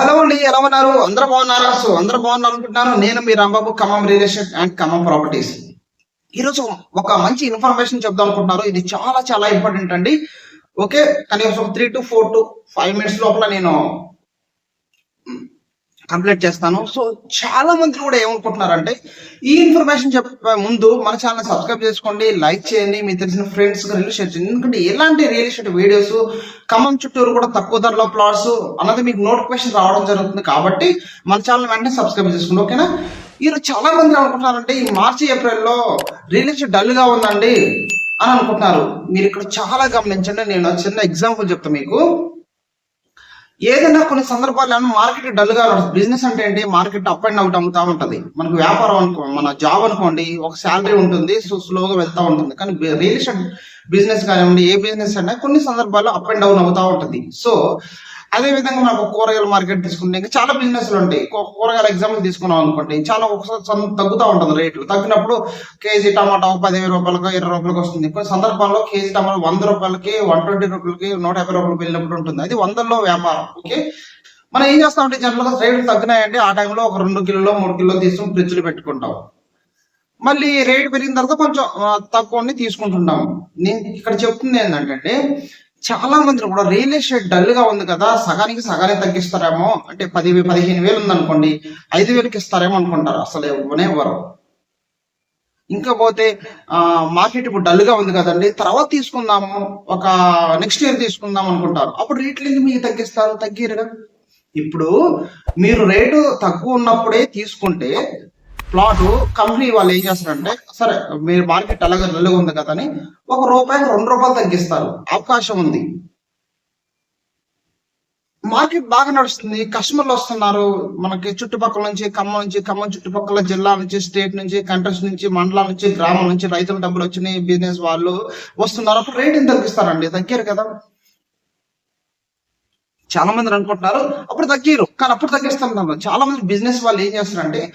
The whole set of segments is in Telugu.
హలో అండి ఎలా ఉన్నారు? అందరూ బాగున్నారా? సో అందరూ బాగున్నారు అనుకుంటున్నాను నేను మీ Rambabu Khammam real estate and Khammam properties. ఈరోజు ఒక మంచి ఇన్ఫర్మేషన్ చెప్దాం అనుకుంటున్నారు ఇది చాలా చాలా ఇంపార్టెంట్ అండి. ఓకే కనీసం three to four to five minutes లోపల నేను కంప్లీట్ చేస్తాను. సో చాలా మంది కూడా ఏమనుకుంటున్నారంటే ఈ ఇన్ఫర్మేషన్ చెప్పే ముందు మన ఛానల్ సబ్స్క్రైబ్ చేసుకోండి లైక్ చేయండి మీ తెలిసిన ఫ్రెండ్స్ రిలీజ్ చేయండి. ఎందుకంటే ఎలాంటి రియల్ ఎస్టేట్ వీడియోస్ ఖమ్మం చుట్టూరు కూడా తక్కువ ధరలో ప్లాట్స్ అన్నది మీకు నోటిఫికేషన్ రావడం జరుగుతుంది కాబట్టి మన ఛానల్ వెంటనే సబ్స్క్రైబ్ చేసుకోండి ఓకేనా? ఈరోజు చాలా మంది అనుకుంటున్నారంటే ఈ మార్చి ఏప్రిల్లో రియల్ ఎస్టేట్ డల్గా ఉందండి అని అనుకుంటున్నారు. మీరు ఇక్కడ చాలా గమనించండి నేను చిన్న ఎగ్జాంపుల్ చెప్తాను మీకు. ఏదైనా కొన్ని సందర్భాల్లో మార్కెట్ డల్గా బిజినెస్ అంటే ఏంటి? మార్కెట్ అప్ అండ్ అవుట్ అమ్ముతా ఉంటది. మనకు వ్యాపారం అనుకో మన జాబ్ అనుకోండి ఒక శాలరీ ఉంటుంది సో స్లోగా వెళ్తా ఉంటుంది. కానీ రియల్ ఎస్టేట్ బిజినెస్ కానివ్వండి ఏ బిజినెస్ అయినా కొన్ని సందర్భాల్లో అప్ అండ్ డౌన్ అవుతా ఉంటుంది. సో అదే విధంగా మనకు కూరగాయల మార్కెట్ తీసుకుంటే ఇంకా చాలా బిజినెస్లు ఉంటాయి. కూరగాయల ఎగ్జాంపుల్ తీసుకున్నాం అనుకోండి చాలా ఒకసారి తగ్గుతూ ఉంటుంది రేట్లు. తగ్గినప్పుడు కేజీ టమాటా పదివేల రూపాయలకు ఇరవై రూపాయలకు వస్తుంది. కొన్ని సందర్భాల్లో కేజీ టమాటా వంద రూపాయలకి వన్ ట్వంటీ రూపాయలకి నూట యాభై రూపాయలు వెళ్ళినప్పుడు ఉంటుంది. అది వందల్లో వ్యాపారం. ఓకే? మనం ఏం చేస్తామంటే జనరల్గా రేట్లు తగ్గినాయంటే ఆ టైంలో ఒక రెండు కిలోలో మూడు కిలో తీసుకుని ఫ్రిడ్జ్లు పెట్టుకుంటాం. మళ్ళీ రేట్ పెరిగిన తర్వాత కొంచెం తక్కువని తీసుకుంటుంటాము నేను ఇక్కడ చెప్తుంది ఏంటంటే చాలా మంది కూడా రియల్ ఎస్టేట్ డల్గా ఉంది కదా సగానికి సగానే తగ్గిస్తారేమో అంటే పది పదిహేను వేలు ఉందనుకోండి ఐదు వేలకి ఇస్తారేమో అనుకుంటారు అసలు ఇవ్వనేవ్వరు ఇంకా పోతే మార్కెట్ ఇప్పుడు డల్గా ఉంది కదండి తర్వాత తీసుకుందాము ఒక నెక్స్ట్ ఇయర్ తీసుకుందాం అనుకుంటారు అప్పుడు రేట్లు ఎందుకు మీకు తగ్గిస్తారు తగ్గిరుగా ఇప్పుడు మీరు రేటు తక్కువ ఉన్నప్పుడే తీసుకుంటే ప్లాట్ కంపెనీ వాళ్ళు ఏం చేస్తారంటే సరే మీరు మార్కెట్ అలాగే నల్లగా ఉంది కదా అని ఒక రూపాయి రెండు రూపాయలు తగ్గిస్తారు. అవకాశం ఉంది. మార్కెట్ బాగా నడుస్తుంది. కస్టమర్లు వస్తున్నారు. మనకి చుట్టుపక్కల నుంచి ఖమ్మం నుంచి ఖమ్మం చుట్టుపక్కల జిల్లా నుంచి స్టేట్ నుంచి కంట్రీస్ నుంచి మండలాల నుంచి గ్రామం నుంచి రైతుల డబ్బులు వచ్చినాయి. బిజినెస్ వాళ్ళు వస్తున్నారు. అప్పుడు రేట్ ఎంత తగ్గిస్తారండి? తగ్గారు కదా. చాలా మంది అనుకుంటున్నారు. అప్పుడు తగ్గిరు. కానీ అప్పుడు తగ్గిస్తున్నారు చాలా మంది బిజినెస్ వాళ్ళు ఏం చేస్తారంటే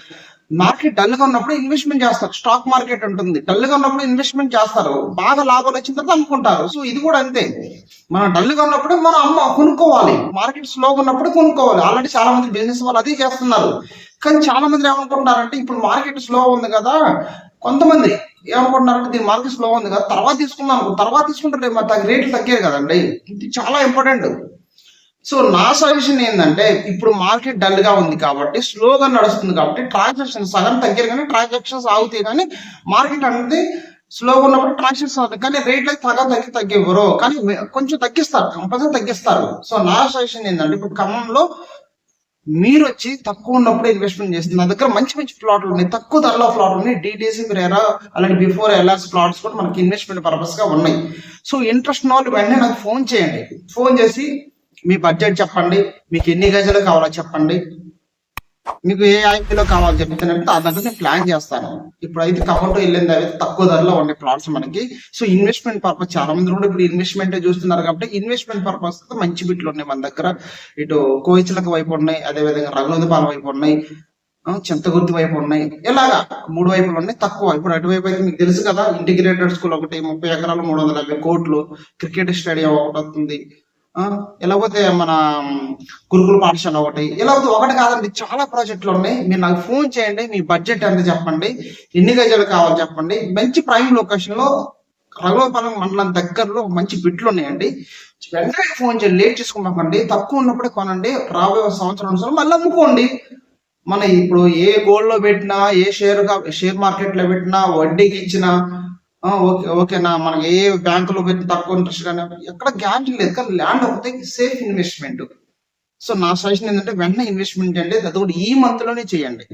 మార్కెట్ డల్గా ఉన్నప్పుడు ఇన్వెస్ట్మెంట్ చేస్తారు. స్టాక్ మార్కెట్ ఉంటుంది. డల్గా ఉన్నప్పుడు ఇన్వెస్ట్మెంట్ చేస్తారు. బాగా లాభాలు వచ్చిన తర్వాత అమ్ముకుంటారు. సో ఇది కూడా అంతే. మనం డల్గా ఉన్నప్పుడు మనం అమ్మ కొనుక్కోవాలి. మార్కెట్ స్లోగా ఉన్నప్పుడు కొనుక్కోవాలి. ఆల్రెడీ చాలా మంది బిజినెస్ వాళ్ళు అదే చేస్తున్నారు. కానీ చాలా మంది ఏమనుకుంటున్నారంటే ఇప్పుడు మార్కెట్ స్లో ఉంది కదా. కొంతమంది ఏమనుకుంటున్నారంటే దీని మార్కెట్ స్లో ఉంది కదా. తర్వాత తీసుకుందాం తర్వాత తీసుకుంటారు. మరి రేట్లు తగ్గాయి కదండి. ఇది చాలా ఇంపార్టెంట్. సో నా సజెషన్ ఏంటంటే ఇప్పుడు మార్కెట్ డల్గా ఉంది కాబట్టి స్లోగా నడుస్తుంది కాబట్టి ట్రాన్సాక్షన్ సగం తగ్గిరగానే కానీ ట్రాన్సాక్షన్స్ ఆగుతాయి కానీ మార్కెట్ అనేది స్లోగా ఉన్నప్పుడు ట్రాన్సాక్షన్స్ అవుతాయి కానీ రేట్లు అయితే సగం తగ్గి తగ్గివ్వరు కానీ కొంచెం తగ్గిస్తారు. కంపల్సరీ తగ్గిస్తారు. సో నా సజెషన్ ఏంటంటే ఇప్పుడు ఖమ్మంలో మీరు వచ్చి తక్కువ ఉన్నప్పుడు ఇన్వెస్ట్మెంట్ చేస్తుంది నా దగ్గర మంచి మంచి ప్లాట్లు ఉన్నాయి. తక్కువ ధరలో ప్లాట్ ఉన్నాయి. డీటీసీ మీరు ఎలా అలాంటి బిఫోర్ ఎల్ఆర్స్ ప్లాట్స్ కూడా మనకి ఇన్వెస్ట్మెంట్ పర్పస్గా ఉన్నాయి. సో ఇంట్రెస్ట్ ఉన్న వాళ్ళు వెంటనే నాకు ఫోన్ చేయండి. ఫోన్ చేసి మీ బడ్జెట్ చెప్పండి. మీకు ఎన్ని గజలు కావాలో చెప్పండి. మీకు ఏ ఐపీలో కావాలో చెప్తానంటే ఆ దగ్గర నేను ప్లాన్ చేస్తాను. ఇప్పుడు అయితే కౌంటర్ వెళ్ళింది అయితే తక్కువ ధరలో ఉండే ప్లాట్స్ మనకి. సో ఇన్వెస్ట్మెంట్ పర్పస్ చాలా మంది కూడా ఇప్పుడు ఇన్వెస్ట్మెంట్ చూస్తున్నారు కాబట్టి ఇన్వెస్ట్మెంట్ పర్పస్ మంచి బిట్లు ఉన్నాయి మన దగ్గర. ఇటు కోయిచలకు వైపు ఉన్నాయి అదే విధంగా రఘునందపాల వైపు ఉన్నాయి చింతగుర్తి వైపు ఉన్నాయి. ఇలాగా మూడు వైపులు ఉన్నాయి తక్కువ. ఇప్పుడు అటువైపు అయితే మీకు తెలుసు కదా ఇంటిగ్రేటెడ్ స్కూల్ ఒకటి ముప్పై ఎకరాలు మూడు వందల యాభై కోట్లు. క్రికెట్ స్టేడియం ఒకటి వస్తుంది. లేకపోతే మన గురుకుల పాఠశాల ఒకటి ఇలా ఒకటి కాదండి చాలా ప్రాజెక్టులు ఉన్నాయి. మీరు నాకు ఫోన్ చేయండి మీ బడ్జెట్ ఎంత చెప్పండి ఎన్ని గజాలు కావాలో చెప్పండి. మంచి ప్రైమ్ లొకేషన్లో రఘువపాలెం మండలం దగ్గరలో మంచి బిట్లు ఉన్నాయండి. వెంటనే ఫోన్ చేయండి లేట్ చేసుకోమాకండి తక్కువ ఉన్నప్పుడే కొనండి. రాబోయే సంవత్సరం మళ్ళీ అమ్ముకోండి. మన ఇప్పుడు ఏ గోల్డ్లో పెట్టినా ఏ షేర్ షేర్ మార్కెట్లో పెట్టినా వడ్డీకి ఇచ్చినా ఓకే ఓకేనా మనకి ఏ బ్యాంకులో పెట్టిన తక్కువ ఇంట్రెస్ట్ కానీ ఎక్కడ గ్యారంటీ లేదు. కానీ ల్యాండ్ ఒకటి సేఫ్ ఇన్వెస్ట్మెంట్ సో నా సజెషన్ ఏంటంటే వెంటనే ఇన్వెస్ట్మెంట్ చేయండి. అది కూడా ఈ మంత్లోనే చేయండి.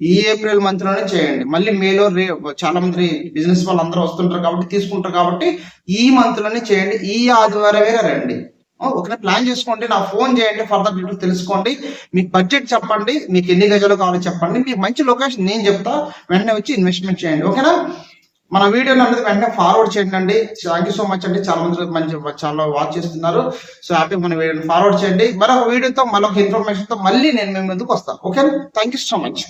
ఈ ఏప్రిల్ మంత్లోనే చేయండి. మళ్ళీ మేలో రే చాలా మంది బిజినెస్ వాళ్ళు అందరూ వస్తుంటారు కాబట్టి తీసుకుంటారు కాబట్టి ఈ మంత్లోనే చేయండి. ఈ ఆదివారమే రండి. ఒకనే ఓకేనా ప్లాన్ చేసుకోండి. నా ఫోన్ చేయండి. ఫర్దర్ డీటెయిల్స్ తెలుసుకోండి. మీకు బడ్జెట్ చెప్పండి. మీకు ఎన్ని గజాలు కావాలో చెప్పండి. మీకు మంచి లొకేషన్ నేను చెప్తా. వెంటనే వచ్చి ఇన్వెస్ట్మెంట్ చేయండి. ఓకేనా? మన వీడియోని అనేది వెంటనే ఫార్వర్డ్ చేయండి. అండి థ్యాంక్ యూ సో మచ్ అండి. చాలా మంది మంచి చాలా వాచ్ చేస్తున్నారు. సో హ్యాపీ మన వీడియోని ఫార్వర్డ్ చేయండి. మరొక వీడియోతో మరొక ఇన్ఫర్మేషన్తో మళ్ళీ నేను మీ ముందుకు వస్తాను. Okay thank you so much